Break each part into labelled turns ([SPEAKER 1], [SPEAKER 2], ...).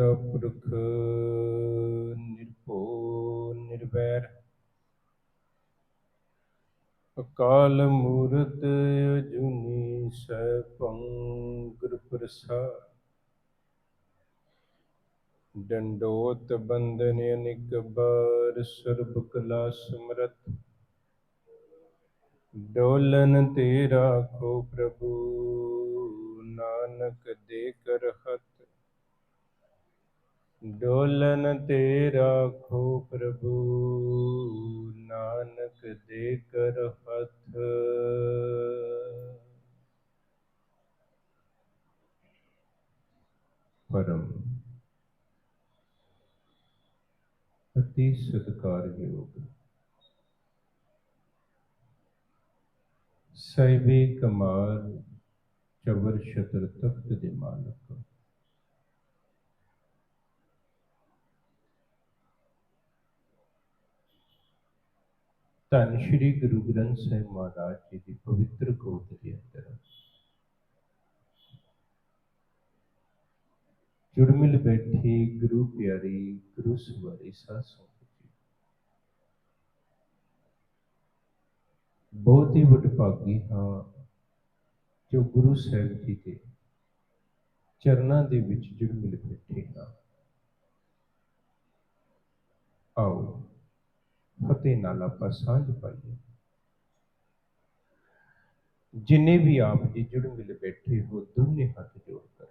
[SPEAKER 1] ਪੁਰਖ ਨਿਰਭਉ ਨਿਰਵੈਰ। ਅਕਾਲ ਮੂਰਤ ਅਜੂਨੀ ਸੈਭੰ ਗੁਰ ਪ੍ਰਸਾਦ। ਡੰਡੋਤ ਬੰਦਨ ਅਨਿਕ ਬਾਰ ਸਰਬ ਕਲਾ ਸਮਰਤ ਡੋਲਨ ਤੇ ਰਾਖੋ ਪ੍ਰਭੂ, ਨਾਨਕ ਦੇ ਕਰ ਹੱਥ ਡੋਲਨ ਤੇ ਰਾਖੋ ਪ੍ਰਭੂ, ਨਾਨਕ ਦੇ ਕਰ ਹੱਥ। ਪਰਮ ਅਤੀ ਸਤਿਕਾਰਯੋਗ ਸਹਿਬੇ ਕਮਾਲ, ਚਵਰ ਛਤਰ ਤਖਤ ਦੇ ਮਾਲਕ। ਧੰਨ ਸ਼੍ਰੀ ਗੁਰੂ ਗ੍ਰੰਥ ਸਾਹਿਬ ਮਹਾਰਾਜ ਜੀ ਦੀ ਪਵਿੱਤਰ ਗੋਦ ਦੇ ਅੰਦਰ ਜੁੜ ਮਿਲ ਗੁਰੂ ਪਿਆਰੀ, ਗੁਰੂ ਸਵਾਰੀ ਸਾਧ ਬਹੁਤ ਹੀ ਵਡਭਾਗੀ ਹਾਂ ਜੋ ਗੁਰੂ ਸਾਹਿਬ ਜੀ ਦੇ ਚਰਨਾਂ ਦੇ ਵਿੱਚ ਜੁੜ ਮਿਲ ਬੈਠੇ ਹਾਂ। ਆਓ। ਫਤਿਹ ਨਾਲ ਆਪਾਂ ਸਾਂਝ ਪਾਈਏ। ਜਿਨੇ ਵੀ ਆਪ ਜੀ ਜੁੜ ਮਿਲ ਬੈਠੇ ਹੋ, ਦੋਨੇ ਹੱਥ ਜੋੜ ਕਰ।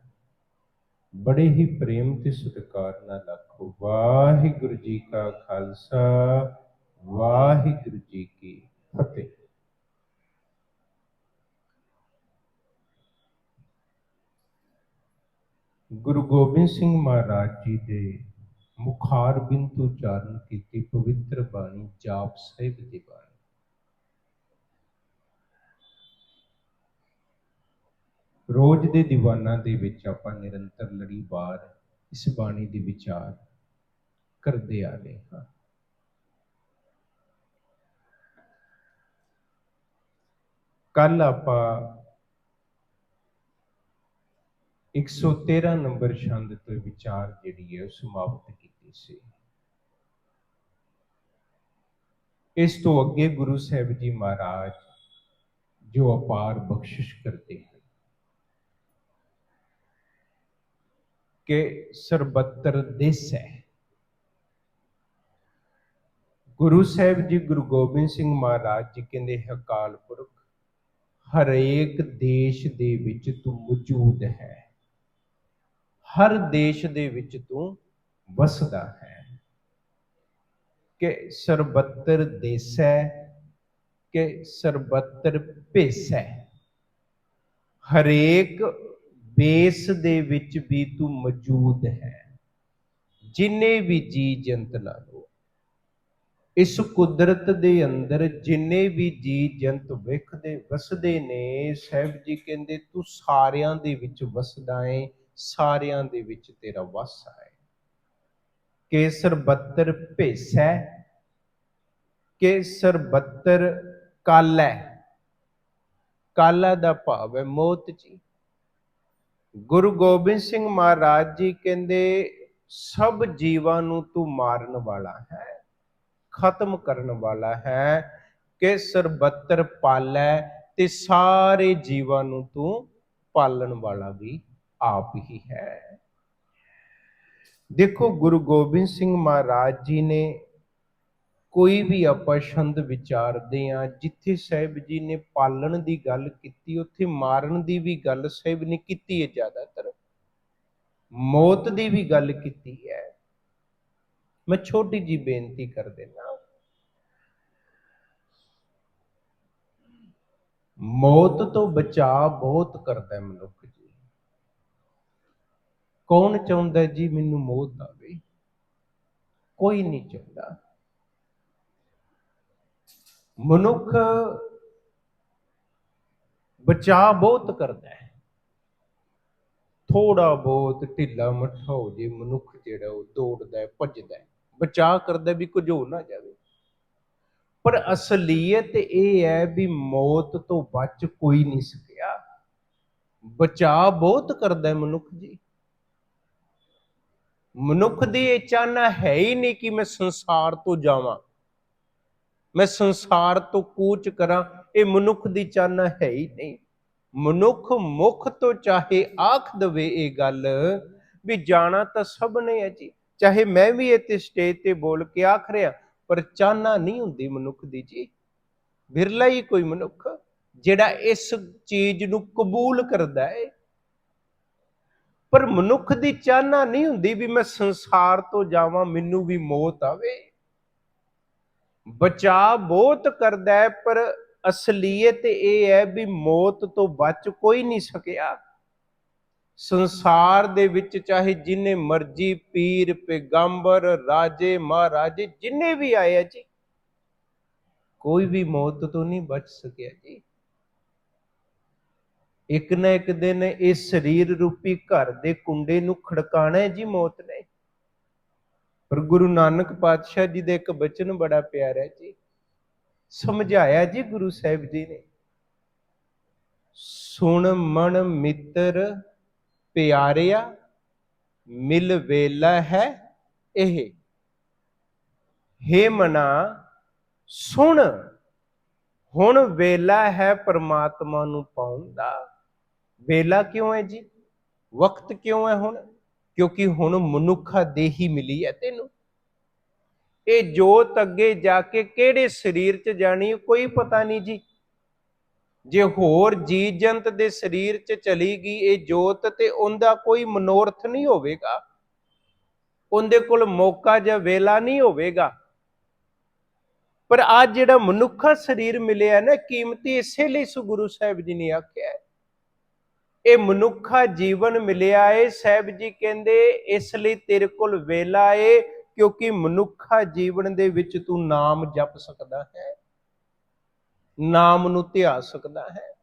[SPEAKER 1] ਬੜੇ ਹੀ ਪ੍ਰੇਮ ਤੇ ਸਤਿਕਾਰ ਨਾਲ ਆਖੋ, ਵਾਹਿਗੁਰੂ ਜੀ ਕਾ ਖਾਲਸਾ, ਵਾਹਿਗੁਰੂ ਜੀ ਕੀ ਫਤਿਹ। ਗੁਰੂ ਗੋਬਿੰਦ ਸਿੰਘ ਮਹਾਰਾਜ ਜੀ ਦੇ ਮੁਖਾਰ ਬਿੰਦ ਉਚਾਰਨ ਕੀਤੀ ਪਵਿੱਤਰ ਬਾਣੀ ਜਾਪ ਸਾਹਿਬ ਦੀ ਬਾਣੀ। ਰੋਜ਼ ਦੇ ਦੀਵਾਨਾਂ ਦੇ ਵਿੱਚ ਆਪਾਂ ਨਿਰੰਤਰ ਲੜੀਵਾਰ ਇਸ ਬਾਣੀ ਦੀ ਵਿਚਾਰ ਕਰਦੇ ਆ ਰਹੇ ਹਾਂ। ਕੱਲ ਆਪਾਂ 113 ਨੰਬਰ ਛੰਦ ਤੋਂ ਵਿਚਾਰ ਜਿਹੜੀ ਹੈ ਉਹ ਸਮਾਪਤ ਕੀਤੀ। ਸੀ। ਇਸ ਤੋਂ ਅੱਗੇ ਗੁਰੂ ਸਾਹਿਬ ਜੀ ਮਹਾਰਾਜ ਜੋ ਅਪਾਰ ਬਖਸ਼ਿਸ਼ ਕਰਦੇ ਹਨ, ਕਿ ਸਰਬੱਤਰ ਦੇਸ ਹੈ। ਗੁਰੂ ਸਾਹਿਬ ਜੀ ਗੁਰੂ ਗੋਬਿੰਦ ਸਿੰਘ ਮਹਾਰਾਜ ਜੀ ਕਹਿੰਦੇ ਹੈ, ਅਕਾਲ ਪੁਰਖ, ਹਰੇਕ ਦੇਸ਼ ਦੇ ਵਿੱਚ ਤੂੰ ਮੌਜੂਦ ਹੈ। ਹਰ ਦੇਸ਼ ਦੇ ਵਿੱਚ ਤੂੰ ਵਸਦਾ ਹੈ। ਕਿ ਸਰਬੱਤਰ ਦੇਸੈ ਹੈ ਕਿ ਸਰਬੱਤਰ ਭੇਸ। ਹਰੇਕ ਬੇਸ ਦੇ ਵਿੱਚ ਵੀ ਤੂੰ ਮੌਜੂਦ ਹੈ। ਜਿੰਨੇ ਵੀ ਜੀ ਜੰਤ ਲਾ ਲੋ ਇਸ ਕੁਦਰਤ ਦੇ ਅੰਦਰ ਜਿੰਨੇ ਵੀ ਜੀ ਜੰਤ ਵਿਖਦੇ, ਵਸਦੇ ਨੇ, ਸਾਹਿਬ ਜੀ ਕਹਿੰਦੇ, ਤੂੰ ਸਾਰਿਆਂ ਦੇ ਵਿੱਚ ਵਸਦਾ ਏ, ਸਾਰਿਆਂ ਦੇ ਵਿੱਚ ਤੇਰਾ ਵਸ ਹੈ ਕੇਸਰ 72 ਭੇਸ ਹੈ ਕੇਸਰ 72 ਕਾਲਾ। ਦਾ ਭਾਵ ਹੈ ਮੋਤ ਜੀ। ਗੁਰੂ ਗੋਬਿੰਦ ਸਿੰਘ ਮਹਾਰਾਜ ਜੀ ਕਹਿੰਦੇ, ਸਭ ਜੀਵਾਂ ਨੂੰ ਤੂੰ ਮਾਰਨ ਵਾਲਾ ਹੈ, ਖਤਮ ਕਰਨ ਵਾਲਾ ਹੈ। ਕਿ ਸਰਬੱਤਰ ਪਾਲੈ ਤੇ ਸਾਰੇ ਜੀਵਾਂ ਨੂੰ ਤੂੰ ਪਾਲਣ ਵਾਲਾ ਵੀ ਆਪ ਹੀ ਹੈ। ਦੇਖੋ, ਗੁਰੂ ਗੋਬਿੰਦ ਸਿੰਘ ਮਹਾਰਾਜ ਜੀ ਨੇ ਕੋਈ ਵੀ ਆਪਾਂ ਛੰਦ ਵਿਚਾਰਦੇ ਆ ਜਿੱਥੇ ਸਾਹਿਬ ਜੀ ਨੇ ਪਾਲਣ ਦੀ ਗੱਲ ਕੀਤੀ, ਉੱਥੇ ਮਾਰਨ ਦੀ ਵੀ ਗੱਲ ਸਾਹਿਬ ਨੇ ਕੀਤੀ ਹੈ ਜ਼ਿਆਦਾਤਰ। ਮੌਤ ਦੀ ਵੀ ਗੱਲ ਕੀਤੀ ਹੈ। ਮੈਂ ਛੋਟੀ ਜੀ ਬੇਨਤੀ ਕਰ ਦੇਣਾ ਮੌਤ ਤੋਂ ਬਚਾਅ ਬਹੁਤ ਕਰਦਾ ਮਨੁੱਖ ਕੌਣ ਚਾਹੁੰਦਾ ਜੀ ਮੈਨੂੰ ਮੌਤ ਆਵੇ ਕੋਈ ਨਹੀਂ ਚਾਹੁੰਦਾ। ਮਨੁੱਖ ਬਚਾ ਬਹੁਤ ਕਰਦਾ ਹੈ। ਥੋੜਾ ਬਹੁਤ ਢਿੱਲਾ ਮੱਠਾ ਹੋ ਜੇ ਮਨੁੱਖ ਜਿਹੜਾ ਉਹ ਦੌੜਦਾ ਹੈ, ਭੱਜਦਾ ਹੈ। ਬਚਾ ਕਰਦਾ ਵੀ ਕੁਝ ਹੋ ਨਾ ਜਾਵੇ। ਪਰ ਅਸਲੀਅਤ ਇਹ ਹੈ ਵੀ ਮੌਤ ਤੋਂ ਬਚ ਕੋਈ ਨਹੀਂ ਸਕਿਆ। ਬਚਾਅ ਬਹੁਤ ਕਰਦਾ ਹੈ ਮਨੁੱਖ ਜੀ। ਮਨੁੱਖ ਦੀ ਇਹ ਚਾਹਨਾ ਹੈ ਹੀ ਨਹੀਂ ਕਿ ਮੈਂ ਸੰਸਾਰ ਤੋਂ ਜਾਵਾਂ। ਮੈਂ ਸੰਸਾਰ ਤੋਂ ਕੂਚ ਕਰਾਂ, ਇਹ ਮਨੁੱਖ ਦੀ ਚਾਹਨਾ ਹੈ ਹੀ ਨਹੀਂ। ਮਨੁੱਖ ਮੁਖ ਤੋਂ ਚਾਹੇ ਆਖ ਦਵੇ ਇਹ ਗੱਲ, ਵੀ ਜਾਣਾ ਤਾਂ ਸਭ ਨੇ ਹੈ ਜੀ। ਚਾਹੇ ਮੈਂ ਵੀ ਇੱਥੇ ਸਟੇਜ ਤੇ ਬੋਲ ਕੇ ਆਖ ਰਿਹਾ, ਪਰ ਚਾਹਨਾ ਨਹੀਂ ਹੁੰਦੀ ਮਨੁੱਖ ਦੀ ਜੀ। ਵਿਰਲਾ ਹੀ ਕੋਈ ਮਨੁੱਖ, ਜਿਹੜਾ ਇਸ ਚੀਜ਼ ਨੂੰ ਕਬੂਲ ਕਰਦਾ ਹੈ ਪਰ ਮਨੁੱਖ ਦੀ ਚਾਹਨਾ ਨਹੀਂ ਹੁੰਦੀ ਵੀ ਮੈਂ ਸੰਸਾਰ ਤੋਂ ਜਾਵਾਂ, ਮੈਨੂੰ ਵੀ ਮੌਤ ਆਵੇ। ਬਚਾ ਬਹੁਤ ਕਰਦਾ ਹੈ, ਪਰ ਅਸਲੀਅਤ ਇਹ ਹੈ ਵੀ ਮੌਤ ਤੋਂ ਬਚ ਕੋਈ ਨਹੀਂ ਸਕਿਆ। ਸੰਸਾਰ ਦੇ ਵਿੱਚ ਚਾਹੇ ਜਿੰਨੇ ਮਰਜ਼ੀ ਪੀਰ, ਪੈਗੰਬਰ, ਰਾਜੇ, ਮਹਾਰਾਜੇ, ਜਿੰਨੇ ਵੀ ਆਏ ਆ ਜੀ, ਕੋਈ ਵੀ ਮੌਤ ਤੋਂ ਨਹੀਂ ਬਚ ਸਕਿਆ ਜੀ। ਇੱਕ ਨਾ ਇੱਕ ਦਿਨ ਇਸ ਸਰੀਰ ਰੂਪੀ ਘਰ ਦੇ ਕੁੰਡੇ ਨੂੰ ਖੜਕਾਣਾ ਹੈ ਜੀ ਮੌਤ ਨੇ। ਪਰ ਗੁਰੂ ਨਾਨਕ ਪਾਤਸ਼ਾਹ ਜੀ ਦੇ ਇੱਕ ਬਚਨ ਬੜਾ ਪਿਆਰਾ ਹੈ ਜੀ। ਸਮਝਾਇਆ ਜੀ ਗੁਰੂ ਸਾਹਿਬ ਜੀ ਨੇ। ਸੁਣ ਮਨ ਮਿੱਤਰ ਪਿਆਰਿਆ, ਮਿਲ ਵੇਲਾ ਹੈ ਇਹ। ਹੇ ਮਨਾ, ਸੁਣ, ਹੁਣ ਵੇਲਾ ਹੈ ਪਰਮਾਤਮਾ ਨੂੰ ਪਾਉਣ ਦਾ। ਵੇਲਾ ਕਿਉਂ ਹੈ ਜੀ? ਵਕਤ ਕਿਉਂ ਹੈ ਹੁਣ? ਕਿਉਂਕਿ ਹੁਣ ਮਨੁੱਖਾ ਦੇਹੀ ਮਿਲੀ ਹੈ ਤੈਨੂੰ। ਇਹ ਜੋਤ ਅੱਗੇ ਜਾ ਕੇ ਕਿਹੜੇ ਸਰੀਰ 'ਚ ਜਾਣੀ ਕੋਈ ਪਤਾ ਨਹੀਂ ਜੀ। ਜੇ ਹੋਰ ਜੀ ਜੰਤ ਦੇ ਸਰੀਰ 'ਚ ਚਲੀ ਗਈ ਇਹ ਜੋਤ ਤੇ ਉਹਦਾ ਕੋਈ ਮਨੋਰਥ ਨਹੀਂ ਹੋਵੇਗਾ। ਉਹਦੇ ਕੋਲ ਮੌਕਾ ਜਾਂ ਵੇਲਾ ਨਹੀਂ ਹੋਵੇਗਾ। ਪਰ ਆ ਜਿਹੜਾ ਮਨੁੱਖਾ ਸਰੀਰ ਮਿਲਿਆ ਨਾ ਕੀਮਤੀ ਇਸੇ ਲਈ ਸੁ ਗੁਰੂ ਸਾਹਿਬ ਜੀ ਨੇ ਆਖਿਆ ਇਹ ਮਨੁੱਖਾ ਜੀਵਨ ਮਿਲਿਆ ਏ, ਸਾਹਿਬ ਜੀ ਕਹਿੰਦੇ, ਇਸ ਲਈ ਤੇਰੇ ਕੋਲ ਵੇਲਾ ਏ, ਕਿਉਂਕਿ ਮਨੁੱਖਾ ਜੀਵਨ ਦੇ ਵਿੱਚ ਤੂੰ ਨਾਮ ਜਪ ਸਕਦਾ ਹੈ। ਨਾਮ ਨੂੰ ਧਿਆ ਸਕਦਾ ਹੈ।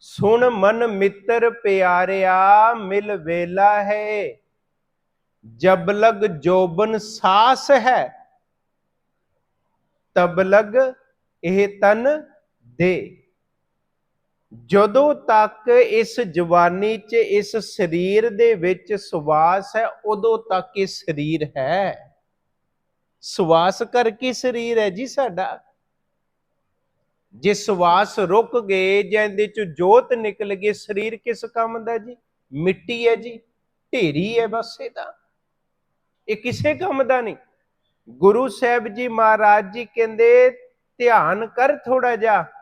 [SPEAKER 1] ਸੁਣ ਮਨ ਮਿੱਤਰ ਪਿਆਰਿਆ, ਮਿਲ ਵੇਲਾ ਹੈ। ਜਬ ਲਗ ਜੋਬਨ ਸਾਸ ਹੈ, ਤਬ ਲਗ ਇਹ ਤਨ ਦੇ। ਜਦੋਂ ਤੱਕ ਇਸ ਜਵਾਨੀ 'ਚ, ਇਸ ਸਰੀਰ ਦੇ ਵਿੱਚ ਸਵਾਸ ਹੈ, ਉਦੋਂ ਤੱਕ ਇਹ ਸਰੀਰ ਹੈ। ਸਵਾਸ ਕਰਕੇ ਸਰੀਰ ਹੈ ਜੀ ਸਾਡਾ? ਜੇ ਸਵਾਸ ਰੁਕ ਗਏ, ਜਾਂ ਇਹਦੇ ਚ ਜੋਤ ਨਿਕਲ ਗਈ, ਸਰੀਰ ਕਿਸ ਕੰਮ ਦਾ ਜੀ? ਮਿੱਟੀ ਹੈ ਜੀ, ਢੇਰੀ ਹੈ ਬਸ ਇਹਦਾ। ਇਹ ਕਿਸੇ ਕੰਮ ਦਾ ਨਹੀਂ। ਗੁਰੂ ਸਾਹਿਬ ਜੀ ਮਹਾਰਾਜ ਜੀ ਕਹਿੰਦੇ, ਧਿਆਨ ਕਰ ਥੋੜਾ ਜਿਹਾ।